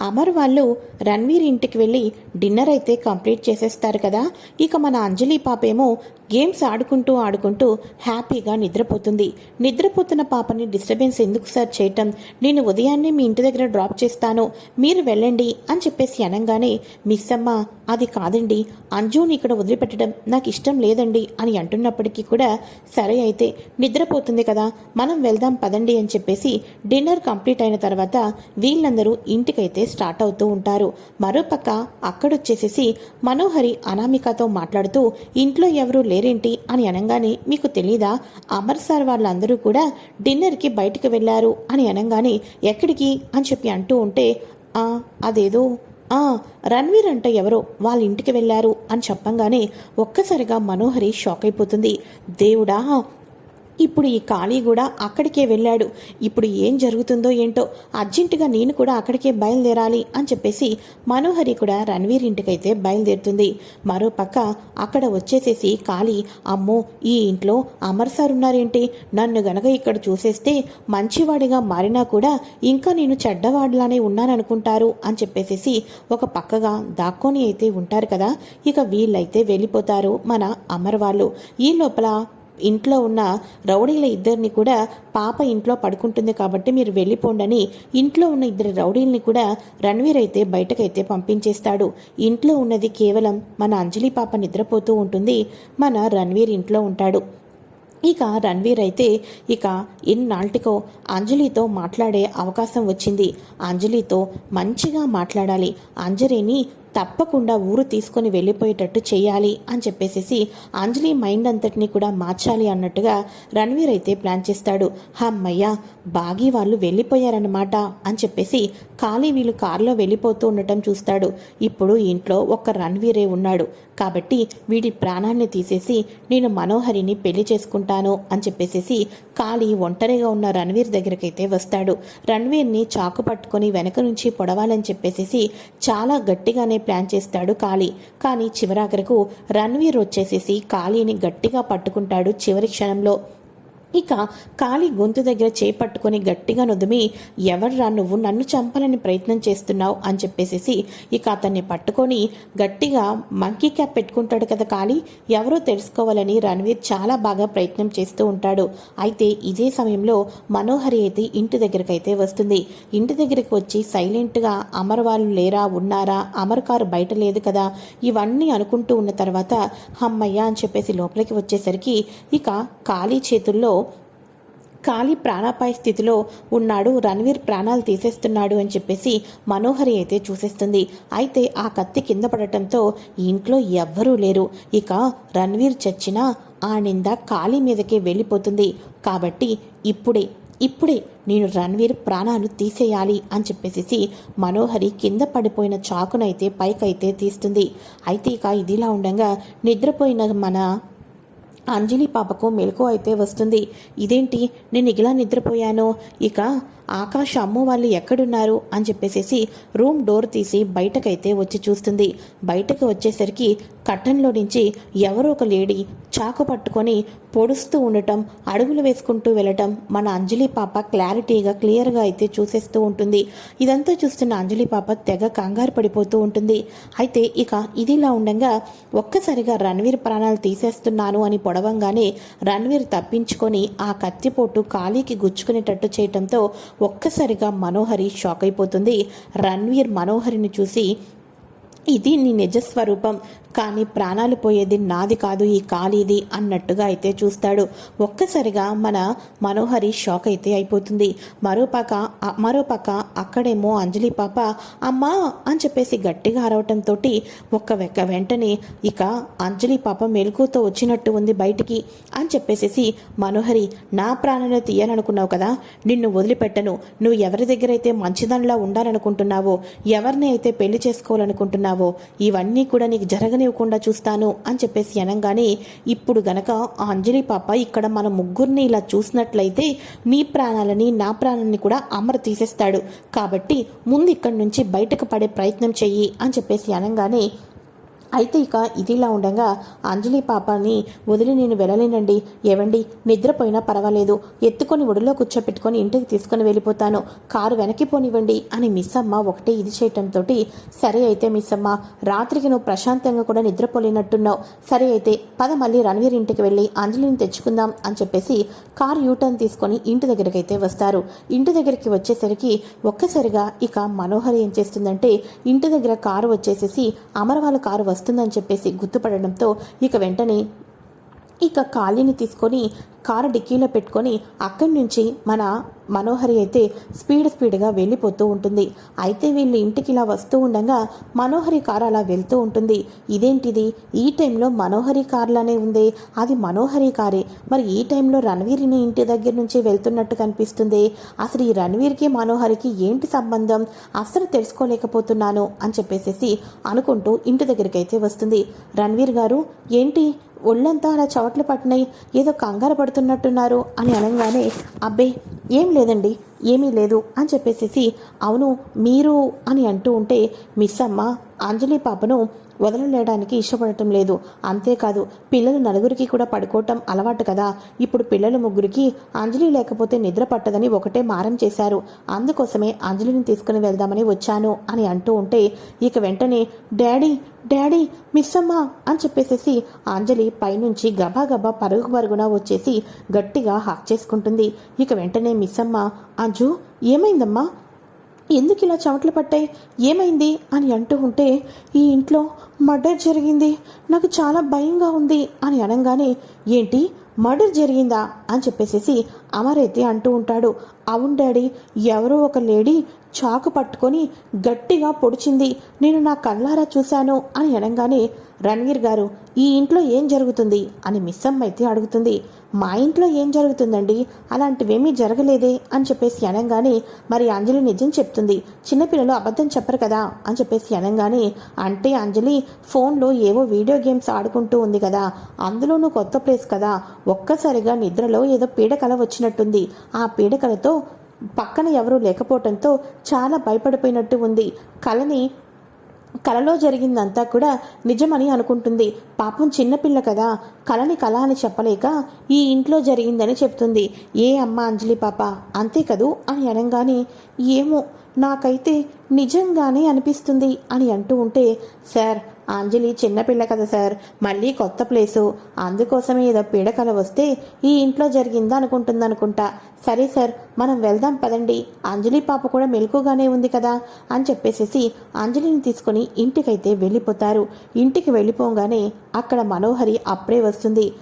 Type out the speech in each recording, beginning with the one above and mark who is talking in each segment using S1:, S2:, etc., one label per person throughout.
S1: అమర్ వాళ్ళు రణ్వీర్ ఇంటికి వెళ్ళి డిన్నర్ అయితే కంప్లీట్ చేసేస్తారు కదా. ఇక మన అంజలి పాపేమో గేమ్స్ ఆడుకుంటూ ఆడుకుంటూ హ్యాపీగా నిద్రపోతుంది. నిద్రపోతున్న పాపని డిస్టర్బెన్స్ ఎందుకు సార్ చేయటం? నేను ఉదయాన్నే మీ ఇంటి దగ్గర డ్రాప్ చేస్తాను. మీరు వెళ్ళండి అని చెప్పేసి అనగానే మిస్ అమ్మ అది కాదండి. అంజుని ఇక్కడ వదిలిపెట్టడం నాకు ఇష్టం లేదండి అని అంటున్నప్పటికీ కూడా సరే అయితే నిద్రపోతుంది కదా. మనం వెళ్దాం పదండి అని చెప్పేసి డిన్నర్ కంప్లీట్ అయిన తర్వాత వీళ్ళందరూ ఇంటికైతే స్టార్ట్ అవుతూ ఉంటారు. మరోపక్క అక్కడొచ్చేసేసి మనోహరి అనామికతో మాట్లాడుతూ ఇంట్లో ఎవరూ లేరేంటి? అని అనగానే మీకు తెలీదా? అమర్ సార్ వాళ్ళందరూ కూడా డిన్నర్కి బయటికి వెళ్ళారు. అని అనగానే ఎక్కడికి? అని చెప్పి అంటూ ఉంటే "ఆ, అదేదో ఆ రణ్వీర్ అంటే ఎవరో వాళ్ళ ఇంటికి వెళ్ళారు. అని చెప్పంగానే ఒక్కసారిగా మనోహరి షాక్ అయిపోతుంది. దేవుడా ఇప్పుడు ఈ ఖాళీ కూడా అక్కడికే వెళ్ళాడు. ఇప్పుడు ఏం జరుగుతుందో ఏంటో అర్జెంటుగా నేను కూడా అక్కడికే బయలుదేరాలి అని చెప్పేసి మనోహరి కూడా రణవీర్ ఇంటికైతే బయలుదేరుతుంది. మరోపక్క అక్కడ వచ్చేసేసి ఖాళీ అమ్మో ఈ ఇంట్లో అమర్ సార్ ఉన్నారేంటి? నన్ను గనక ఇక్కడ చూసేస్తే మంచివాడిగా మారినా కూడా ఇంకా నేను చెడ్డవాడిలానే ఉన్నాననుకుంటారు అని చెప్పేసేసి ఒక పక్కగా దాక్కొని అయితే ఉంటారు కదా. ఇక వీళ్ళైతే వెళ్ళిపోతారు మన అమర్ వాళ్ళు. ఈ లోపల ఇంట్లో ఉన్న రౌడీల ఇద్దరిని కూడా పాప ఇంట్లో పడుకుంటుంది కాబట్టి మీరు వెళ్ళిపోండని ఇంట్లో ఉన్న ఇద్దరు రౌడీల్ని కూడా రణ్వీర్ అయితే బయటకైతే పంపించేస్తాడు. ఇంట్లో ఉన్నది కేవలం మన అంజలి పాప నిద్రపోతూ ఉంటుంది. మన రణ్వీర్ ఇంట్లో ఉంటాడు. ఇక రణ్వీర్ అయితే ఇక ఇన్నాళ్ళటికో అంజలితో మాట్లాడే అవకాశం వచ్చింది. అంజలితో మంచిగా మాట్లాడాలి. అంజలిని తప్పకుండా ఊరు తీసుకొని వెళ్ళిపోయేటట్టు చేయాలి అని చెప్పేసేసి అంజలి మైండ్ అంతటిని కూడా మార్చాలి అన్నట్టుగా రణవీర్ అయితే ప్లాన్ చేస్తాడు. హమ్మయ్య బాగీ వాళ్ళు వెళ్ళిపోయారన్నమాట అని చెప్పేసి ఖాళీ వీళ్ళు కారులో వెళ్ళిపోతూ ఉండటం చూస్తాడు. ఇప్పుడు ఇంట్లో ఒక్క రణ్వీరే ఉన్నాడు. కాబట్టి వీడి ప్రాణాన్ని తీసేసి నేను మనోహరిని పెళ్ళి చేసుకుంటాను అని చెప్పేసేసి కాళీ ఒంటరిగా ఉన్న రణ్వీర్ దగ్గరకైతే వస్తాడు. రణ్వీర్ని చాకు పట్టుకొని వెనక నుంచి పొడవాలని చెప్పేసేసి చాలా గట్టిగానే ప్లాన్ చేస్తాడు కాళీ కానీ చివరాఖరకు రణ్వీర్ వచ్చేసేసి కాళీని గట్టిగా పట్టుకుంటాడు చివరి క్షణంలో. ఇక కాలి గొంతు దగ్గర చేపట్టుకొని గట్టిగా నుదిమి ఎవర్రా నువ్వు? నన్ను చంపాలని ప్రయత్నం చేస్తున్నావు? అని చెప్పేసేసి ఇక అతన్ని పట్టుకొని గట్టిగా మంకీ క్యాప్ పెట్టుకుంటాడు కదా ఖాళీ ఎవరో తెలుసుకోవాలని రణవీర్ చాలా బాగా ప్రయత్నం చేస్తూ ఉంటాడు. అయితే ఇదే సమయంలో మనోహరి అయితే ఇంటి దగ్గరికి అయితే వస్తుంది. ఇంటి దగ్గరికి వచ్చి సైలెంట్గా అమర్ వాళ్ళు లేరా? ఉన్నారా? అమర్ కారు బయట లేదు కదా? ఇవన్నీ అనుకుంటూ ఉన్న తర్వాత హమ్మయ్య అని చెప్పేసి లోపలికి వచ్చేసరికి ఇక ఖాళీ చేతుల్లో ఖాళీ ప్రాణాపాయ స్థితిలో ఉన్నాడు. రణవీర్ ప్రాణాలు తీసేస్తున్నాడు అని చెప్పేసి మనోహరి అయితే చూసేస్తుంది. అయితే ఆ కత్తి కింద పడటంతో ఇంట్లో ఎవ్వరూ లేరు. ఇక రణవీర్ చచ్చినా ఆ నింద ఖాళీ మీదకే వెళ్ళిపోతుంది. కాబట్టి ఇప్పుడే ఇప్పుడే నేను రణవీర్ ప్రాణాలు తీసేయాలి అని చెప్పేసి మనోహరి కింద పడిపోయిన చాకునైతే పైకైతే తీస్తుంది. అయితే ఇక ఇదిలా ఉండగా నిద్రపోయిన మన అంజలి పాపకు మెలకు అయితే వస్తుంది. ఇదేంటి? నేను ఇలా నిద్రపోయాను. ఇక ఆకాశ అమ్మ వాళ్ళు ఎక్కడున్నారు? అని చెప్పేసేసి రూమ్ డోర్ తీసి బయటకైతే వచ్చి చూస్తుంది. బయటకు వచ్చేసరికి కట్టంలో నుంచి ఎవరో ఒక లేడీ చాకు పట్టుకొని పొడుస్తూ ఉండటం అడుగులు వేసుకుంటూ వెళ్ళటం మన అంజలి పాప క్లారిటీగా క్లియర్గా అయితే చూసేస్తూ ఉంటుంది. ఇదంతా చూస్తున్న అంజలి పాప తెగ కంగారు పడిపోతూ ఉంటుంది. అయితే ఇక ఇదిలా ఉండగా ఒక్కసారిగా రణవీర్ ప్రాణాలు తీసేస్తున్నాను అని పొడవంగానే రణవీర్ తప్పించుకొని ఆ కత్తిపోటు ఖాళీకి గుచ్చుకునేటట్టు చేయటంతో ఒక్కసారిగా మనోహరి షాక్ అయిపోతుంది. రణ్వీర్ మనోహరిని చూసి ఇది నీ నిజస్వరూపం. కానీ ప్రాణాలు పోయేది నాది కాదు ఈ ఖాళీది అన్నట్టుగా అయితే చూస్తాడు. ఒక్కసారిగా మన మనోహరి షాక్ అయితే అయిపోతుంది. మరోపక్క మరోపక్క అక్కడేమో అంజలి పాప అమ్మా అని చెప్పేసి గట్టిగా అరవటంతో ఒక్క వెక్క వెంటనే ఇక అంజలి పాప మెలకుతో వచ్చినట్టు ఉంది బయటికి అని చెప్పేసేసి మనోహరి నా ప్రాణాలు తీయాలనుకున్నావు కదా నిన్ను వదిలిపెట్టను. నువ్వు ఎవరి దగ్గర అయితే మంచిదానిలా ఉండాలనుకుంటున్నావో ఎవరిని అయితే పెళ్ళి చేసుకోవాలనుకుంటున్నావో ఇవన్నీ కూడా నీకు జరగని జరగనివ్వకుండా చూస్తాను అని చెప్పేసి అనగానే ఇప్పుడు గనక ఆ అంజలి పాప ఇక్కడ మన ముగ్గురిని ఇలా చూసినట్లయితే మీ ప్రాణాలని నా ప్రాణాలని కూడా అమర తీసేస్తాడు. కాబట్టి ముందు ఇక్కడి నుంచి బయటకు పడే ప్రయత్నం చెయ్యి అని చెప్పేసి అనగానే అయితే ఇక ఇదిలా ఉండగా అంజలి పాపని వదిలి నేను వెళ్ళలేనండి. ఏవండి? నిద్రపోయినా పర్వాలేదు. ఎత్తుకొని ఒడిలో కూర్చోపెట్టుకొని ఇంటికి తీసుకొని వెళ్ళిపోతాను. కారు వెనక్కి పోనివ్వండి అని మిస్ అమ్మ ఒకటే ఇది చేయటంతో సరే అయితే మిస్ అమ్మ రాత్రికి నువ్వు ప్రశాంతంగా కూడా నిద్రపోలేనట్టున్నావు. సరే అయితే పద మళ్ళీ రణవీర్ ఇంటికి వెళ్ళి అంజలిని తెచ్చుకుందాం అని చెప్పేసి కారు యూటర్న్ తీసుకొని ఇంటి దగ్గరికి అయితే వస్తారు. ఇంటి దగ్గరికి వచ్చేసరికి ఒక్కసారిగా ఇక మనోహరి ఏం చేస్తుందంటే ఇంటి దగ్గర కారు వచ్చేసేసి అమరవాళ్ళ కారు వస్తుంది. వస్తుందని చెప్పేసి గుర్తుపడడంతో ఇక వెంటనే ఇక ఖాళీని తీసుకొని కారు డిక్కీలో పెట్టుకొని అక్కడి నుంచి మన మనోహరి అయితే స్పీడ్ స్పీడ్గా వెళ్ళిపోతూ ఉంటుంది. అయితే వీళ్ళు ఇంటికి ఇలా వస్తూ ఉండగా మనోహరి కారు అలా వెళ్తూ ఉంటుంది. ఇదేంటిది? ఈ టైంలో మనోహరి కారులానే ఉంది. అది మనోహరి కారే. మరి ఈ టైంలో రణవీర్ని ఇంటి దగ్గర నుంచి వెళ్తున్నట్టు కనిపిస్తుంది. అసలు ఈ రణవీర్కి మనోహరికి ఏంటి సంబంధం? అస్సలు తెలుసుకోలేకపోతున్నాను అని చెప్పేసేసి అనుకుంటూ ఇంటి దగ్గరికి అయితే వస్తుంది. రణవీర్ గారు ఏంటి? ఒళ్ళంతా అలా చవట్లు పట్టినాయి ఏదో కంగారు పడుతున్నట్టున్నారు అని అనగానే అబ్బే ఏం లేదండి ఏమీ లేదు అని చెప్పేసేసి అవును మీరు అని అంటూ ఉంటే మిస్ అమ్మ అంజలి పాపను వదలలేయడానికి ఇష్టపడటం లేదు. అంతేకాదు పిల్లలు నలుగురికి కూడా పడుకోవటం అలవాటు కదా. ఇప్పుడు పిల్లలు ముగ్గురికి అంజలి లేకపోతే నిద్ర పట్టదని ఒకటే మారం చేశారు. అందుకోసమే అంజలిని తీసుకుని వెళ్దామని వచ్చాను అని అంటూ ఉంటే ఇక వెంటనే డాడీ డాడీ మిస్ అమ్మ అని చెప్పేసేసి అంజలి పైనుంచి గబా గబా పరుగు పరుగున వచ్చేసి గట్టిగా హాక్ చేసుకుంటుంది. ఇక వెంటనే మిస్ అమ్మ అంజు ఏమైందమ్మా? ఎందుకు ఇలా చెమటలు పట్టాయి? ఏమైంది? అని అంటూ ఉంటే ఈ ఇంట్లో మర్డర్ జరిగింది. నాకు చాలా భయంగా ఉంది అని అనగానే ఏంటి? మర్డర్ జరిగిందా? అని చెప్పేసేసి అమరైతే అంటూ ఉంటాడు. అవును డాడీ ఎవరో ఒక లేడీ చాకు పట్టుకొని గట్టిగా పొడిచింది. నేను నా కళ్ళారా చూశాను అని అనగానే రణవీర్ గారు ఈ ఇంట్లో ఏం జరుగుతుంది? అని మిస్సమ్మ అయితే అడుగుతుంది. మా ఇంట్లో ఏం జరుగుతుందండి? అలాంటివేమీ జరగలేదే అని చెప్పేసి అనగానే మరి అంజలి నిజం చెప్తుంది. చిన్నపిల్లలు అబద్ధం చెప్పరు కదా అని చెప్పేసి అనగానే అంటే అంజలి ఫోన్లో ఏవో వీడియో గేమ్స్ ఆడుకుంటూ ఉంది కదా. అందులోనూ కొత్త ప్లేస్ కదా. ఒక్కసారిగా నిద్రలో ఏదో పీడకల వచ్చినట్టుంది. ఆ పీడకలతో పక్కన ఎవరూ లేకపోవటంతో చాలా భయపడిపోయినట్టు ఉంది. కలని కలలో జరిగిందంతా కూడా నిజమని అనుకుంటుంది. పాపం చిన్నపిల్ల కదా. కలని కళ అని చెప్పలేక ఈ ఇంట్లో జరిగిందని చెప్తుంది. ఏ అమ్మ అంజలి పాప? అంతే కదూ? అని అనగానే ఏమో నాకైతే నిజంగానే అనిపిస్తుంది అని అంటూ ఉంటే సార్ అంజలి చిన్నపిల్ల కదా సార్. మళ్ళీ కొత్త ప్లేసు. అందుకోసమే ఏదో పీడకల వస్తే ఈ ఇంట్లో జరిగిందా అనుకుంటుందనుకుంటా సరే సార్ మనం వెళ్దాం పదండి. అంజలి పాప కూడా మెలకుగానే ఉంది కదా అని చెప్పేసేసి అంజలిని తీసుకుని ఇంటికైతే వెళ్ళిపోతారు. ఇంటికి వెళ్ళిపోగానే అక్కడ మనోహరి అప్పుడే వస్తుంది.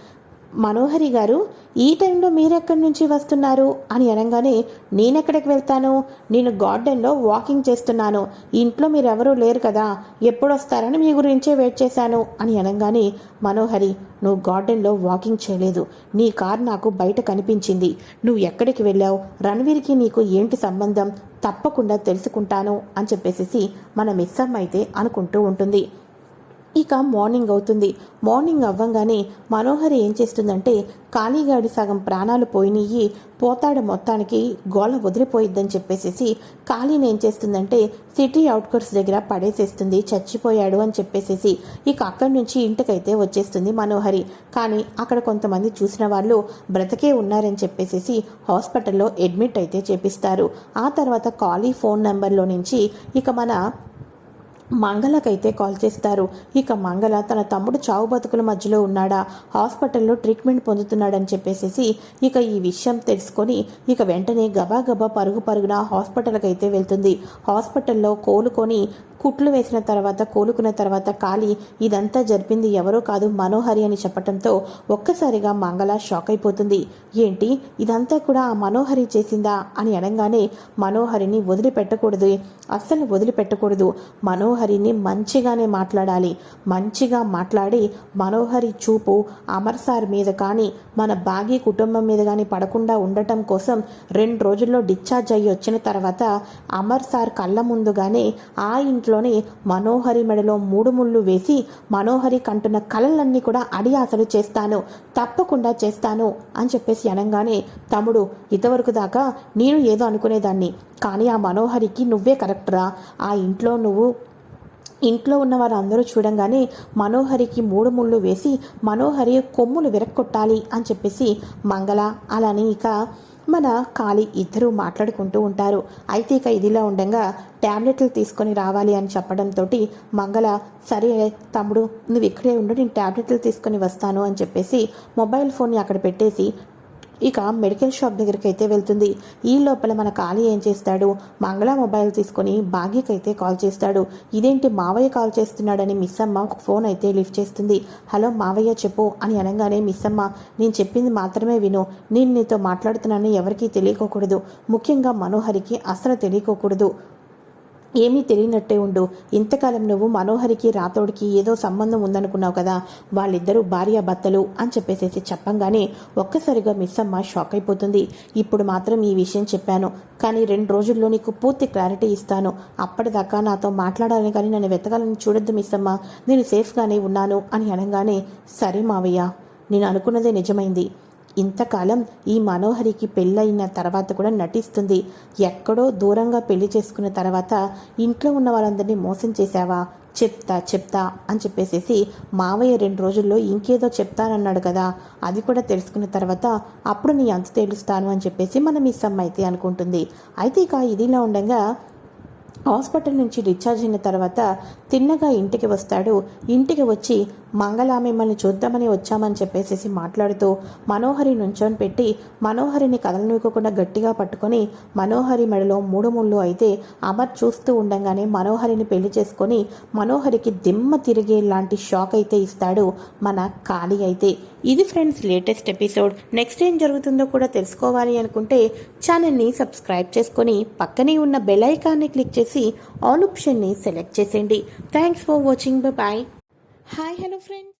S1: మనోహరి గారు ఈ టైంలో మీరెక్కడి నుంచి వస్తున్నారు? అని అనగానే నేనెక్కడికి వెళ్తాను? నేను గార్డెన్లో వాకింగ్ చేస్తున్నాను. ఇంట్లో మీరెవరూ లేరు కదా. ఎప్పుడొస్తారని మీ గురించే వెయిట్ చేశాను. అని అనగానే మనోహరి నువ్వు గార్డెన్లో వాకింగ్ చేయలేదు. నీ కార్ నాకు బయట కనిపించింది. నువ్వు ఎక్కడికి వెళ్ళావు? రణవీర్కి నీకు ఏంటి సంబంధం? తప్పకుండా తెలుసుకుంటాను అని చెప్పేసి మన మిస్సమ్మ అయితే అనుకుంటూ ఉంటుంది. ఇక మార్నింగ్ అవుతుంది. మార్నింగ్ అవ్వంగానే మనోహరి ఏం చేస్తుందంటే కాళీగాడి సగం ప్రాణాలు పోయినయ్యి పోతాడు మొత్తానికి గోల వదిలిపోయిద్దని చెప్పేసేసి కాళీని ఏం చేస్తుందంటే సిటీ అవుట్కట్స్ దగ్గర పడేసేస్తుంది చచ్చిపోయాడు అని చెప్పేసేసి ఇక అక్కడి నుంచి ఇంటికైతే వచ్చేస్తుంది మనోహరి. కానీ అక్కడ కొంతమంది చూసిన వాళ్ళు బ్రతకే ఉన్నారని చెప్పేసేసి హాస్పిటల్లో అడ్మిట్ అయితే చేపిస్తారు. ఆ తర్వాత కాళీ ఫోన్ నెంబర్లో నుంచి ఇక మన మంగళకైతే కాల్ చేస్తారు. ఇక మంగళ తన తమ్ముడు చావు బతుకుల మధ్యలో ఉన్నాడా? హాస్పిటల్లో ట్రీట్మెంట్ పొందుతున్నాడని చెప్పేసేసి ఇక ఈ విషయం తెలుసుకొని ఇక వెంటనే గబా గబా పరుగు పరుగున హాస్పిటల్కి అయితే వెళ్తుంది. హాస్పిటల్లో కోలుకొని కుట్లు వేసిన తర్వాత కోలుకున్న తర్వాత కాలి ఇదంతా జరిపింది ఎవరో కాదు మనోహరి అని చెప్పటంతో ఒక్కసారిగా మంగళ షాక్ అయిపోతుంది. ఏంటి? ఇదంతా కూడా ఆ మనోహరి చేసిందా? అని అనగానే మనోహరిని వదిలిపెట్టకూడదు. అస్సలు వదిలిపెట్టకూడదు. మనోహరిని మంచిగానే మాట్లాడాలి. మంచిగా మాట్లాడి మనోహరి చూపు అమర్ సార్ మీద కానీ మన బాగీ కుటుంబం మీద కానీ పడకుండా ఉండటం కోసం రెండు రోజుల్లో డిశ్చార్జ్ అయ్యి వచ్చిన తర్వాత అమర్ సార్ కళ్ళ ముందుగానే ఆ ఇంట్లోనే మనోహరి మెడలో మూడు ముళ్ళు వేసి మనోహరి కంటున్న కళలన్నీ కూడా అడియాసలు చేస్తాను. తప్పకుండా చేస్తాను అని చెప్పేసి అనగానే తమ్ముడు ఇంతవరకు దాకా నేను ఏదో అనుకునేదాన్ని. కానీ ఆ మనోహరికి నువ్వే కరెక్టరా. ఆ ఇంట్లో నువ్వు ఇంట్లో ఉన్న వారందరూ చూడంగానే మనోహరికి మూడు ముళ్ళు వేసి మనోహరి కొమ్ములు విరక్కొట్టాలి అని చెప్పేసి మంగళ అలానే ఇక మన కాళీ ఇద్దరూ మాట్లాడుకుంటూ ఉంటారు. అయితే ఇక ఇదిలా ఉండగా ట్యాబ్లెట్లు తీసుకొని రావాలి అని చెప్పడంతో మంగళ సరే తమ్ముడు నువ్వు ఇక్కడే ఉండు నేను ట్యాబ్లెట్లు తీసుకొని వస్తాను అని చెప్పేసి మొబైల్ ఫోన్ని అక్కడ పెట్టేసి ఇక మెడికల్ షాప్ దగ్గరికి అయితే వెళ్తుంది. ఈ లోపల మన కాళీ ఏం చేస్తాడు? మంగళ మొబైల్ తీసుకొని భాగ్యకైతే కాల్ చేస్తాడు. ఇదేంటి మావయ్య కాల్ చేస్తున్నాడని మిస్ అమ్మ ఒక ఫోన్ అయితే లిఫ్ట్ చేస్తుంది. హలో మావయ్య చెప్పు అని అనగానే మిస్ అమ్మ నేను చెప్పింది మాత్రమే విను. నేను నీతో మాట్లాడుతున్నాను ఎవరికీ తెలియకోకూడదు. ముఖ్యంగా మనోహరికి అసలు తెలియకోకూడదు. ఏమీ తెలియనట్టే ఉండు. ఇంతకాలం నువ్వు మనోహరికి రాతోడికి ఏదో సంబంధం ఉందనుకున్నావు కదా. వాళ్ళిద్దరూ భార్యాభర్తలు అని చెప్పేసేసి చెప్పంగానే ఒక్కసారిగా మిస్ అమ్మ షాక్ అయిపోతుంది. ఇప్పుడు మాత్రం ఈ విషయం చెప్పాను. కానీ రెండు రోజుల్లో నీకు పూర్తి క్లారిటీ ఇస్తాను. అప్పటిదాకా నాతో మాట్లాడాలని కానీ నన్ను వెతకాలని చూడొద్దు మిస్ అమ్మ. నేను సేఫ్గానే ఉన్నాను అని అనగానే సరే మావయ్య. నేను అనుకున్నదే నిజమైంది. ఇంతకాలం ఈ మనోహరికి పెళ్ళయిన తర్వాత కూడా నటిస్తుంది. ఎక్కడో దూరంగా పెళ్ళి చేసుకున్న తర్వాత ఇంట్లో ఉన్న వాళ్ళందరినీ మోసం చేశావా? చెప్తా చెప్తా అని చెప్పేసేసి మావయ్య రెండు రోజుల్లో ఇంకేదో చెప్తానన్నాడు కదా. అది కూడా తెలుసుకున్న తర్వాత అప్పుడు నీ అంత తెలుస్తాను అని చెప్పేసి మన మిస్ అమ్మ అయితే అనుకుంటుంది. అయితే ఇక ఇదిలా ఉండగా హాస్పిటల్ నుంచి డిశ్చార్జ్ అయిన తర్వాత తిన్నగా ఇంటికి వస్తాడు. ఇంటికి వచ్చి మంగళ మిమ్మల్ని చూద్దామని వచ్చామని చెప్పేసేసి మాట్లాడుతూ మనోహరి నుంచొని పెట్టి మనోహరిని కదలనివ్వకుండా గట్టిగా పట్టుకొని మనోహరి మెడలో మూడు ముళ్ళు అయితే అమర్ చూస్తూ ఉండగానే మనోహరిని పెళ్ళి చేసుకొని మనోహరికి దిమ్మ తిరిగే లాంటి షాక్ అయితే ఇస్తాడు మన ఖాళీ అయితే. ఇది ఫ్రెండ్స్ లేటెస్ట్ ఎపిసోడ్. నెక్స్ట్ ఏం జరుగుతుందో కూడా తెలుసుకోవాలి అనుకుంటే ఛానల్ని సబ్స్క్రైబ్ చేసుకొని పక్కనే ఉన్న బెల్ ఐకాన్ని క్లిక్ చేసి ఆల్ ఆప్షన్ని సెలెక్ట్ చేసేయండి. Thanks for watching. Bye hi hello friends